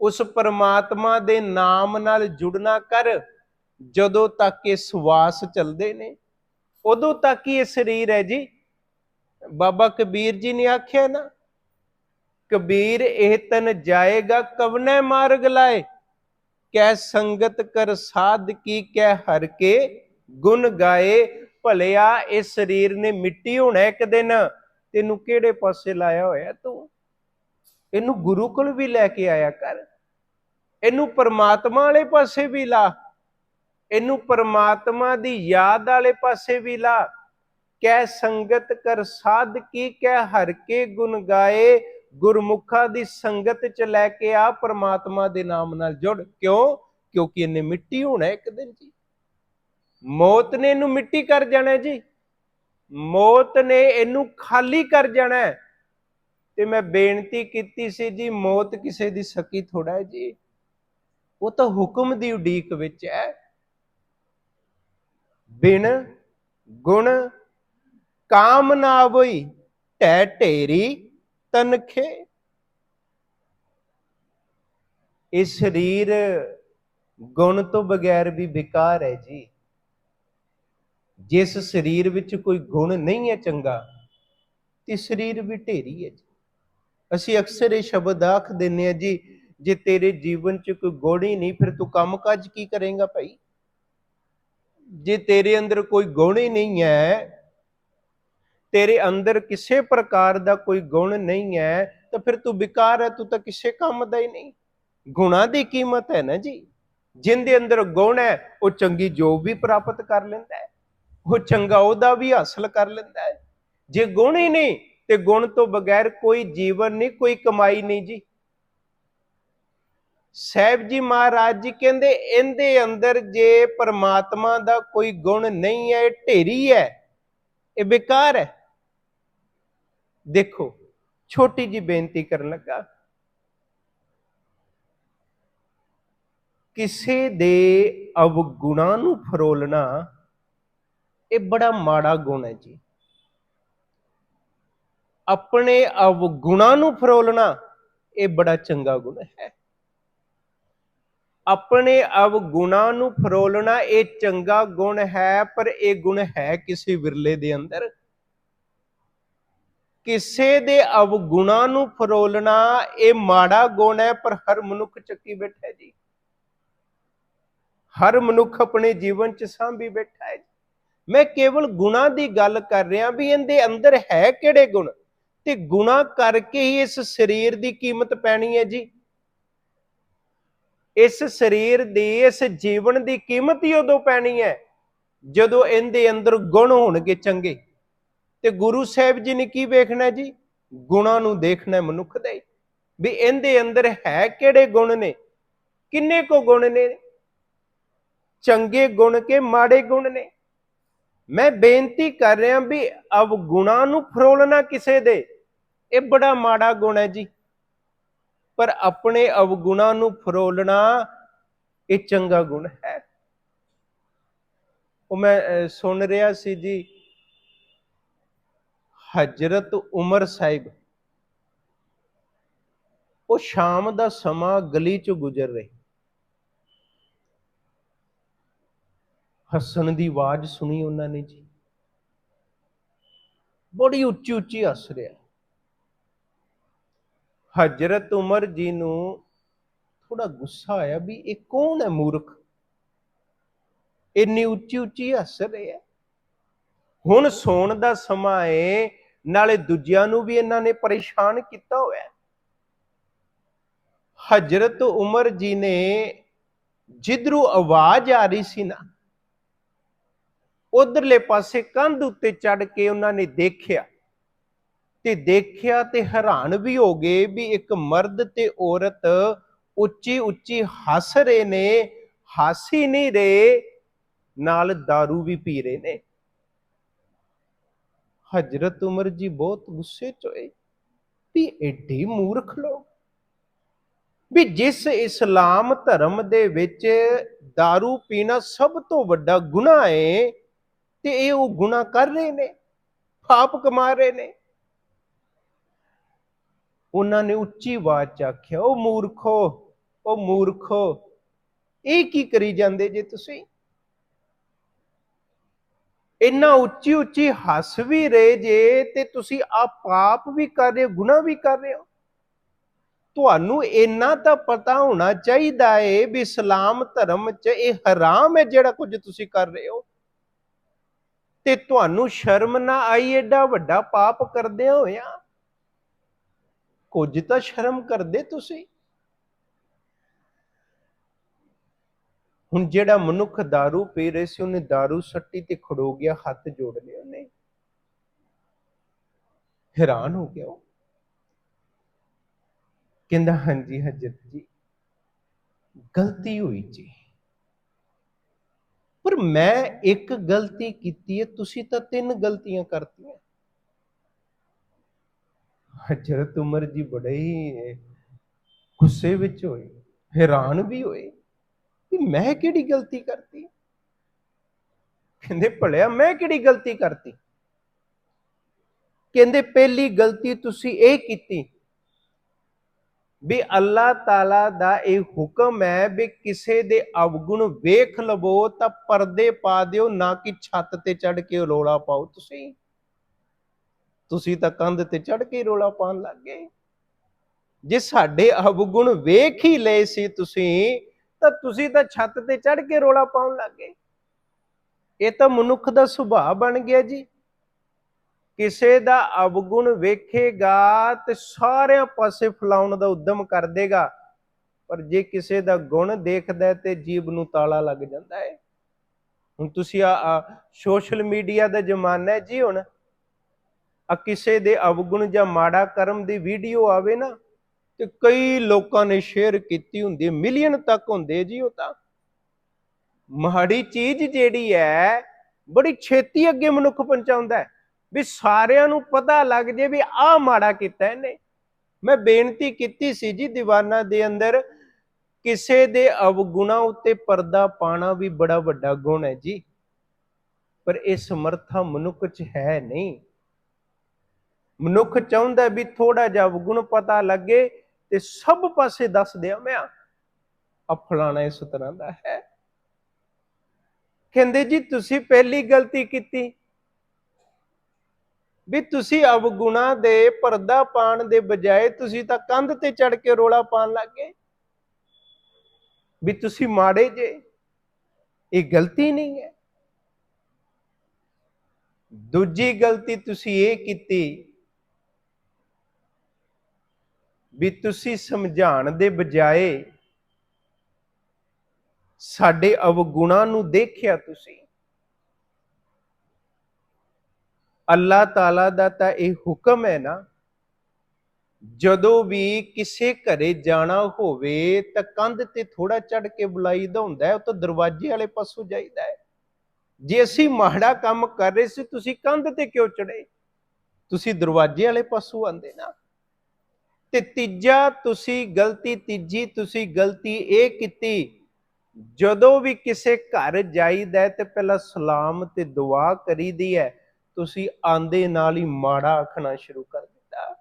[SPEAKER 1] ਉਸ ਪਰਮਾਤਮਾ ਦੇ ਨਾਮ ਨਾਲ ਜੁੜਨਾ ਕਰ। ਜਦੋਂ ਤੱਕ ਇਹ ਸਵਾਸ ਚੱਲਦੇ ਨੇ, ਉਦੋਂ ਤੱਕ ਹੀ ਇਹ ਸਰੀਰ ਹੈ ਜੀ। ਬਾਬਾ ਕਬੀਰ ਜੀ ਨੇ ਆਖਿਆ ਨਾ, ਕਬੀਰ ਇਹ ਤਨ ਜਾਏਗਾ, ਕਵਨੇ ਮਾਰਗ ਲਾਏ। ਕੈ ਸੰਗਤ ਕਰ ਸਾਧ ਕੀ ਕੈ ਹਰ ਕੇ ਗੁਣ ਗਾਏ। ਭਲਿਆ ਇਹ ਸਰੀਰ ਨੇ ਮਿੱਟੀ ਹੋਣਾ ਇੱਕ ਦਿਨ, ਤੈਨੂੰ ਕਿਹੜੇ ਪਾਸੇ ਲਾਇਆ ਹੋਇਆ ਤੂੰ? ਇਹਨੂੰ ਗੁਰੂ ਕੋਲ ਵੀ ਲੈ ਕੇ ਆਇਆ ਕਰ। ਇਹਨੂੰ ਪਰਮਾਤਮਾ ਵਾਲੇ ਪਾਸੇ ਵੀ ਲਾ, ਇਹਨੂੰ ਪਰਮਾਤਮਾ ਦੀ ਯਾਦ ਵਾਲੇ ਪਾਸੇ ਵੀ ਲਾ। ਕਹਿ ਸੰਗਤ ਕਰ ਸਾਧ ਕੀ ਕੈ ਹਰ ਕੇ ਗੁਣ ਗਾਏ। ਗੁਰਮੁਖਾਂ ਦੀ ਸੰਗਤ ਚ ਲੈ ਕੇ ਆ ਪਰਮਾਤਮਾ ਦੇ ਨਾਮ ਨਾਲ ਜੁੜ। ਕਿਉਂ? ਕਿਉਂਕਿ ਇਹਨੇ ਮਿੱਟੀ ਹੋਣਾ ਇੱਕ ਦਿਨ ਜੀ। ਮੌਤ ਨੇ ਇਹਨੂੰ ਮਿੱਟੀ ਕਰ ਜਾਣਾ ਜੀ। ਮੌਤ ਨੇ ਇਹਨੂੰ ਖਾਲੀ ਕਰ ਜਾਣਾ। ਤੇ ਮੈਂ ਬੇਨਤੀ ਕੀਤੀ ਸੀ ਜੀ, ਮੌਤ ਕਿਸੇ ਦੀ ਸਕੀ ਥੋੜਾ ਜੀ। ਉਹ ਤਾਂ ਹੁਕਮ ਦੀ ਉਡੀਕ ਵਿੱਚ ਹੈ। ਬਿਨ ਗੁਣ ਕਾਮ ਨਾ ਹੋਈ ਢੈ ਢੇਰੀ ਤਨਖੇ। ਇਹ ਸਰੀਰ ਗੁਣ ਤੋਂ ਬਗੈਰ ਵੀ ਵਿਕਾਰ ਹੈ ਜੀ। ਜਿਸ ਸਰੀਰ ਵਿੱਚ ਕੋਈ ਗੁਣ ਨਹੀਂ ਹੈ ਚੰਗਾ, ਤੇ ਸਰੀਰ ਵੀ ਢੇਰੀ ਹੈ ਜੀ। ਅਸੀਂ ਅਕਸਰ ਇਹ ਸ਼ਬਦ ਆਖ ਦਿੰਨੇ ਆ ਜੀ ਜੇ ਤੇਰੇ ਜੀਵਨ 'ਚ ਕੋਈ ਗੁਣ ਹੀ ਨਹੀਂ, ਫਿਰ ਤੂੰ ਕੰਮ ਕਾਜ ਕੀ ਕਰੇਗਾ ਭਾਈ? ਜੇ ਤੇਰੇ ਅੰਦਰ ਕੋਈ ਗੁਣ ਹੀ ਨਹੀਂ ਹੈ, ਤੇਰੇ ਅੰਦਰ ਕਿਸੇ ਪ੍ਰਕਾਰ ਦਾ ਕੋਈ ਗੁਣ ਨਹੀਂ ਹੈ, ਤਾਂ ਫਿਰ ਤੂੰ ਵਿਕਾਰ ਹੈ, ਤੂੰ ਤਾਂ ਕਿਸੇ ਕੰਮ ਦਾ ਹੀ ਨਹੀਂ। ਗੁਣਾ ਦੀ ਕੀਮਤ ਹੈ ਨਾ ਜੀ। ਜਿੰਦੇ ਅੰਦਰ ਗੁਣ ਹੈ, ਉਹ ਚੰਗੀ ਜੋਬ ਵੀ ਪ੍ਰਾਪਤ ਕਰ ਲੈਂਦਾ ਹੈ। ਉਹ ਚੰਗਾ ਉਹਦਾ ਵੀ ਹਾਸਲ ਕਰ ਲੈਂਦਾ ਹੈ। ਜੇ ਗੁਣ ਹੀ ਨਹੀਂ, ਤੇ ਗੁਣ ਤੋਂ ਬਗੈਰ ਕੋਈ ਜੀਵਨ ਨਹੀਂ, ਕੋਈ ਕਮਾਈ ਨਹੀਂ ਜੀ। ਸਾਹਿਬ ਜੀ ਮਹਾਰਾਜ ਜੀ ਕਹਿੰਦੇ, ਇਹਦੇ ਅੰਦਰ ਜੇ ਪਰਮਾਤਮਾ ਦਾ ਕੋਈ ਗੁਣ ਨਹੀਂ ਹੈ, ਇਹ ਢੇਰੀ ਹੈ, ਇਹ ਬੇਕਾਰ ਹੈ। ਦੇਖੋ, ਛੋਟੀ ਜੀ ਬੇਨਤੀ ਕਰਨ ਲੱਗਾ, ਕਿਸੇ ਦੇ ਅਵਗੁਣਾਂ ਨੂੰ ਫਰੋਲਣਾ, ਇਹ ਬੜਾ ਮਾੜਾ ਗੁਣ ਹੈ ਜੀ। ਆਪਣੇ ਅਵਗੁਣਾਂ ਨੂੰ ਫਰੋਲਣਾ, ਇਹ ਬੜਾ ਚੰਗਾ ਗੁਣ ਹੈ। ਆਪਣੇ ਅਵਗੁਣਾਂ ਨੂੰ ਫਰੋਲਣਾ ਇਹ ਚੰਗਾ ਗੁਣ ਹੈ, ਪਰ ਇਹ ਗੁਣ ਹੈ ਕਿਸੇ ਵਿਰਲੇ ਦੇ ਅੰਦਰ। ਕਿਸੇ ਦੇ ਅਵਗੁਣਾਂ ਨੂੰ ਫਰੋਲਣਾ ਇਹ ਮਾੜਾ ਗੁਣ ਹੈ, ਪਰ ਹਰ ਮਨੁੱਖ ਚੱਕੀ ਬੈਠਾ ਜੀ। ਹਰ ਮਨੁੱਖ ਆਪਣੇ ਜੀਵਨ ਚ ਸਾਂਭੀ ਬੈਠਾ ਹੈ ਮੈਂ ਕੇਵਲ ਗੁਣਾ ਦੀ ਗੱਲ ਕਰ ਰਿਹਾ ਵੀ ਇਹਦੇ ਅੰਦਰ ਹੈ ਕਿਹੜੇ ਗੁਣ? ਤੇ ਗੁਣਾ ਕਰਕੇ ਹੀ ਇਸ ਸਰੀਰ ਦੀ ਕੀਮਤ ਪੈਣੀ ਹੈ ਜੀ। ਇਸ ਸਰੀਰ ਦੀ, ਇਸ ਜੀਵਨ ਦੀ ਕੀਮਤ ਹੀ ਉਦੋਂ ਪੈਣੀ ਹੈ ਜਦੋਂ ਇਹਦੇ ਅੰਦਰ ਗੁਣ ਹੋਣਗੇ ਚੰਗੇ। ਤੇ ਗੁਰੂ ਸਾਹਿਬ ਜੀ ਨੇ ਕੀ ਵੇਖਣਾ ਜੀ? ਗੁਣਾਂ ਨੂੰ ਦੇਖਣਾ ਮਨੁੱਖ ਦੇ ਵੀ ਇਹਦੇ ਅੰਦਰ ਹੈ ਕਿਹੜੇ ਗੁਣ ਨੇ? ਕਿੰਨੇ ਕੋ ਗੁਣ ਨੇ? ਚੰਗੇ ਗੁਣ ਕੇ ਮਾੜੇ ਗੁਣ ਨੇ? ਮੈਂ ਬੇਨਤੀ ਕਰ ਰਿਹਾ ਵੀ ਅਵਗੁਣਾ ਨੂੰ ਫਰੋਲਣਾ ਕਿਸੇ ਦੇ, ਇਹ ਬੜਾ ਮਾੜਾ ਗੁਣ ਹੈ ਜੀ। ਪਰ ਆਪਣੇ ਅਵਗੁਣਾਂ ਨੂੰ ਫਰੋਲਣਾ ਇਹ ਚੰਗਾ ਗੁਣ ਹੈ। ਉਹ ਮੈਂ ਸੁਣ ਰਿਹਾ ਸੀ ਜੀ, ਹਜ਼ਰਤ ਉਮਰ ਸਾਹਿਬ। ਉਹ ਸ਼ਾਮ ਦਾ ਸਮਾਂ ਗਲੀ ਚੋਂ ਗੁਜ਼ਰ ਰਹੇ। ਹੱਸਣ ਦੀ ਆਵਾਜ਼ ਸੁਣੀ ਉਹਨਾਂ ਨੇ ਜੀ। ਬੜੀ ਉੱਚੀ ਉੱਚੀ ਹੱਸ ਰਿਹਾ। ਹਜ਼ਰਤ ਉਮਰ ਜੀ ਨੂੰ ਥੋੜਾ ਗੁੱਸਾ ਆਇਆ ਵੀ ਇਹ ਕੌਣ ਹੈ ਮੂਰਖ? ਇੰਨੀ ਉੱਚੀ ਉੱਚੀ ਹੱਸ ਰਿਹਾ ਹੁਣ ਸੌਣ ਦਾ ਸਮਾਂ ਏ, ਨਾਲੇ ਦੂਜਿਆਂ ਨੂੰ ਵੀ ਇਹਨਾਂ ਨੇ ਪਰੇਸ਼ਾਨ ਕੀਤਾ ਹੋਇਆ। ਹਜ਼ਰਤ ਉਮਰ ਜੀ ਨੇ ਜਿੱਧਰੋਂ ਆਵਾਜ਼ ਆ ਰਹੀ ਸੀ ਨਾ, ਉਧਰਲੇ ਪਾਸੇ ਕੰਧ ਉੱਤੇ ਚੜ ਕੇ ਉਹਨਾਂ ਨੇ ਦੇਖਿਆ ਤੇ ਦੇਖਿਆ ਤੇ ਹੈਰਾਨ ਵੀ ਹੋ ਗਏ ਵੀ ਇੱਕ ਮਰਦ ਤੇ ਔਰਤ ਉੱਚੀ ਉੱਚੀ ਹੱਸ ਰਹੇ ਨੇ ਹੱਸ ਹੀ ਨਹੀਂ ਰਹੇ ਨਾਲ दारू ਵੀ ਪੀ ਰਹੇ ਨੇ ਹਜ਼ਰਤ ਉਮਰ ਜੀ ਬਹੁਤ ਗੁੱਸੇ ਚ ਹੋਏ ਵੀ ਐਡੀ ਮੂਰਖ ਲੋਕ ਵੀ ਜਿਸ ਇਸਲਾਮ ਧਰਮ ਦੇ ਵਿੱਚ दारू ਪੀਣਾ ਸਭ ਤੋਂ ਵੱਡਾ ਗੁਨਾਹ ਹੈ ਤੇ ਇਹ ਉਹ ਗੁਨਾਹ ਕਰ ਰਹੇ ਨੇ ਪਾਪ ਕਮਾ ਰਹੇ ਨੇ ਉਹਨਾਂ ਨੇ ਉੱਚੀ ਆਵਾਜ਼ ਚ ਆਖਿਆ, ਉਹ ਮੂਰਖੋ ਉਹ ਮੂਰਖੋ, ਇਹ ਕੀ ਕਰੀ ਜਾਂਦੇ ਜੇ ਤੁਸੀਂ? ਇੰਨਾ ਉੱਚੀ ਉੱਚੀ ਹੱਸ ਵੀ ਰਹੇ ਜੇ ਤੇ ਤੁਸੀਂ ਆ ਪਾਪ ਵੀ ਕਰ ਰਹੇ ਹੋ, ਗੁਨਾਹ ਵੀ ਕਰ ਰਹੇ ਹੋ। ਤੁਹਾਨੂੰ ਇੰਨਾ ਤਾਂ ਪਤਾ ਹੋਣਾ ਚਾਹੀਦਾ ਏ ਵੀ ਇਸਲਾਮ ਧਰਮ 'ਚ ਇਹ ਹਰਾਮ ਹੈ ਜਿਹੜਾ ਕੁਝ ਤੁਸੀਂ ਕਰ ਰਹੇ ਹੋ। ਤੇ ਤੁਹਾਨੂੰ ਸ਼ਰਮ ਨਾ ਆਈ ਐਡਾ ਵੱਡਾ ਪਾਪ ਕਰਦੇ ਹੋਇਆ। ਕੁਝ ਤਾਂ ਸ਼ਰਮ ਕਰਦੇ ਤੁਸੀਂ ਹੁਣ ਜਿਹੜਾ ਮਨੁੱਖ दारू ਪੀ ਰਿਹਾ ਸੀ ਉਹਨੇ दारू ਸੱਟੀ ਤੇ ਖੜੋ ਗਿਆ ਹੱਥ ਜੋੜ ਲਏ ਉਹਨੇ ਹੈਰਾਨ ਹੋ ਗਿਆ ਉਹ ਕਹਿੰਦਾ ਹਾਂਜੀ ਹਜ਼ਰਤ ਜੀ ਗਲਤੀ ਹੋਈ ਜੀ ਪਰ ਮੈਂ ਇੱਕ ਗਲਤੀ ਕੀਤੀ ਹੈ ਤੁਸੀਂ ਤਾਂ ਤਿੰਨ ਗਲਤੀਆਂ ਕਰਤੀਆਂ ਹਜ਼ਰਤ ਉਮਰ ਜੀ ਬੜੇ ਹੀ ਗੁੱਸੇ ਵਿੱਚ ਹੋਏ, ਹੈਰਾਨ ਵੀ ਹੋਏ ਕਿ ਮੈਂ ਕਿਹੜੀ ਗਲਤੀ ਕਰਤੀ? ਕਹਿੰਦੇ, ਭਲਿਆ, ਮੈਂ ਕਿਹੜੀ ਗਲਤੀ ਕਰਤੀ? ਕਹਿੰਦੇ, ਪਹਿਲੀ ਗਲਤੀ ਤੁਸੀਂ ਇਹ ਕੀਤੀ ਵੀ ਅੱਲਾਹ ਤਾਲਾ ਦਾ ਇਹ ਹੁਕਮ ਹੈ ਵੀ ਕਿਸੇ ਦੇ ਅਵਗੁਣ ਵੇਖ ਲਵੋ ਤਾਂ ਪਰਦੇ ਪਾ ਦਿਓ, ਨਾ ਕਿ ਛੱਤ ਤੇ ਚੜ ਕੇ ਰੋਲਾ ਪਾਓ। ਤੁਸੀਂ ਤੁਸੀਂ ਤਾਂ ਕੰਧ ਤੇ ਚੜ ਕੇ ਰੋਲਾ ਪਾਉਣ ਲੱਗ ਗਏ। ਜੇ ਸਾਡੇ ਅਵਗੁਣ ਵੇਖ ਹੀ ਲਏ ਸੀ ਤੁਸੀਂ, ਤਾਂ ਤੁਸੀਂ ਤਾਂ ਛੱਤ ਤੇ ਚੜ ਕੇ ਰੋਲਾ ਪਾਉਣ ਲੱਗ ਗਏ। ਇਹ ਤਾਂ ਮਨੁੱਖ ਦਾ ਸੁਭਾਅ ਬਣ ਗਿਆ ਜੀ। ਕਿਸੇ ਦਾ ਅਵਗੁਣ ਵੇਖੇਗਾ ਤੇ ਸਾਰਿਆਂ ਪਾਸੇ ਫਲਾਉਣ ਦਾ ਉਦਮ ਕਰ ਦੇਗਾ। ਪਰ ਜੇ ਕਿਸੇ ਦਾ ਗੁਣ ਦੇਖਦਾ ਤੇ ਜੀਬ ਨੂੰ ਤਾਲਾ ਲੱਗ ਜਾਂਦਾ ਹੈ। ਹੁਣ ਤੁਸੀਂ ਆ, ਸੋਸ਼ਲ ਮੀਡੀਆ ਦਾ ਜ਼ਮਾਨਾ ਹੈ ਜੀ ਹੁਣ। ਆ ਕਿਸੇ ਦੇ ਅਵਗੁਣ ਜਾਂ ਮਾੜਾ ਕਰਮ ਦੀ ਵੀਡੀਓ ਆਵੇ ਨਾ, ਤੇ ਕਈ ਲੋਕਾਂ ਨੇ ਸ਼ੇਅਰ ਕੀਤੀ ਹੁੰਦੀ ਮਿਲੀਅਨ ਤੱਕ ਹੁੰਦੇ ਜੀ ਉਹ ਤਾਂ। ਮਾੜੀ ਚੀਜ਼ ਜਿਹੜੀ ਹੈ, ਬੜੀ ਛੇਤੀ ਅੱਗੇ ਮਨੁੱਖ ਪਹੁੰਚਾਉਂਦਾ ਹੈ। ਵੀ ਸਾਰਿਆਂ ਨੂੰ ਪਤਾ ਲੱਗ ਜੇ ਵੀ ਆਹ ਮਾੜਾ ਕੀਤਾ ਇਹਨੇ। ਮੈਂ ਬੇਨਤੀ ਕੀਤੀ ਸੀ ਜੀ ਦੀਵਾਨਾ ਦੇ ਅੰਦਰ, ਕਿਸੇ ਦੇ ਅਵਗੁਣਾ ਉੱਤੇ ਪਰਦਾ ਪਾਣਾ ਵੀ ਬੜਾ ਵੱਡਾ ਗੁਣ ਹੈ ਜੀ। ਪਰ ਇਹ ਸਮਰਥਾ ਮਨੁੱਖ 'ਚ ਹੈ ਨਹੀਂ। ਮਨੁੱਖ ਚਾਹੁੰਦਾ ਵੀ ਥੋੜਾ ਜਿਹਾ ਅਵਗੁਣ ਪਤਾ ਲੱਗੇ ਤੇ ਸਭ ਪਾਸੇ ਦੱਸ ਦਿਆਂ ਮੈਂ ਆ ਫਲਾਣਾ ਇਸ ਤਰ੍ਹਾਂ ਦਾ ਹੈ। ਕਹਿੰਦੇ ਜੀ, ਤੁਸੀਂ ਪਹਿਲੀ ਗਲਤੀ ਕੀਤੀ ਵੀ ਤੁਸੀਂ ਅਵਗੁਣਾ ਦੇ ਪਰਦਾ ਪਾਣ ਦੇ ਬਜਾਏ ਤੁਸੀਂ ਤਾਂ ਕੰਧ ਤੇ ਚੜ ਕੇ ਰੋਲਾ ਪਾਣ ਲੱਗੇ ਵੀ ਤੁਸੀਂ ਮਾੜੇ ਜੇ, ਇਹ ਗਲਤੀ ਨਹੀਂ ਹੈ। ਦੂਜੀ ਗਲਤੀ ਤੁਸੀਂ ਇਹ ਕੀਤੀ ਵੀ ਤੁਸੀਂ ਸਮਝਾਉਣ ਦੇ ਬਜਾਏ ਸਾਡੇ ਅਵਗੁਣਾ ਨੂੰ ਦੇਖਿਆ ਤੁਸੀਂ। ਅੱਲਾਹ ਤਾਲਾ ਦਾ ਤਾਂ ਇਹ ਹੁਕਮ ਹੈ ਨਾ, ਜਦੋਂ ਵੀ ਕਿਸੇ ਘਰੇ ਜਾਣਾ ਹੋਵੇ ਤਾਂ ਕੰਧ ਤੇ ਥੋੜਾ ਚੜ ਕੇ ਬੁਲਾਈਦਾ ਹੁੰਦਾ ਹੈ, ਉਹ ਤਾਂ ਦਰਵਾਜ਼ੇ ਵਾਲੇ ਪਾਸੋਂ ਜਾਈਦਾ ਹੈ। ਜੇ ਅਸੀਂ ਮਾੜਾ ਕੰਮ ਕਰ ਰਹੇ ਸੀ, ਤੁਸੀਂ ਕੰਧ ਤੇ ਕਿਉਂ ਚੜੇ ਤੁਸੀਂ ਦਰਵਾਜ਼ੇ ਵਾਲੇ ਪਾਸੋਂ ਆਂਦੇ ਨਾ। ਤੇ ਤੀਜਾ ਤੁਸੀਂ ਗਲਤੀ, ਤੀਜੀ ਤੁਸੀਂ ਗਲਤੀ ਇਹ ਕੀਤੀ, ਜਦੋਂ ਵੀ ਕਿਸੇ ਘਰ ਜਾਈਦਾ ਤੇ ਪਹਿਲਾਂ ਸਲਾਮ ਤੇ ਦੁਆ ਕਰੀਦੀ ਹੈ, ਤੁਸੀਂ ਆਂਦੇ ਨਾਲ ਹੀ ਮਾੜਾ ਆਖਣਾ ਸ਼ੁਰੂ ਕਰ ਦਿੱਤਾ।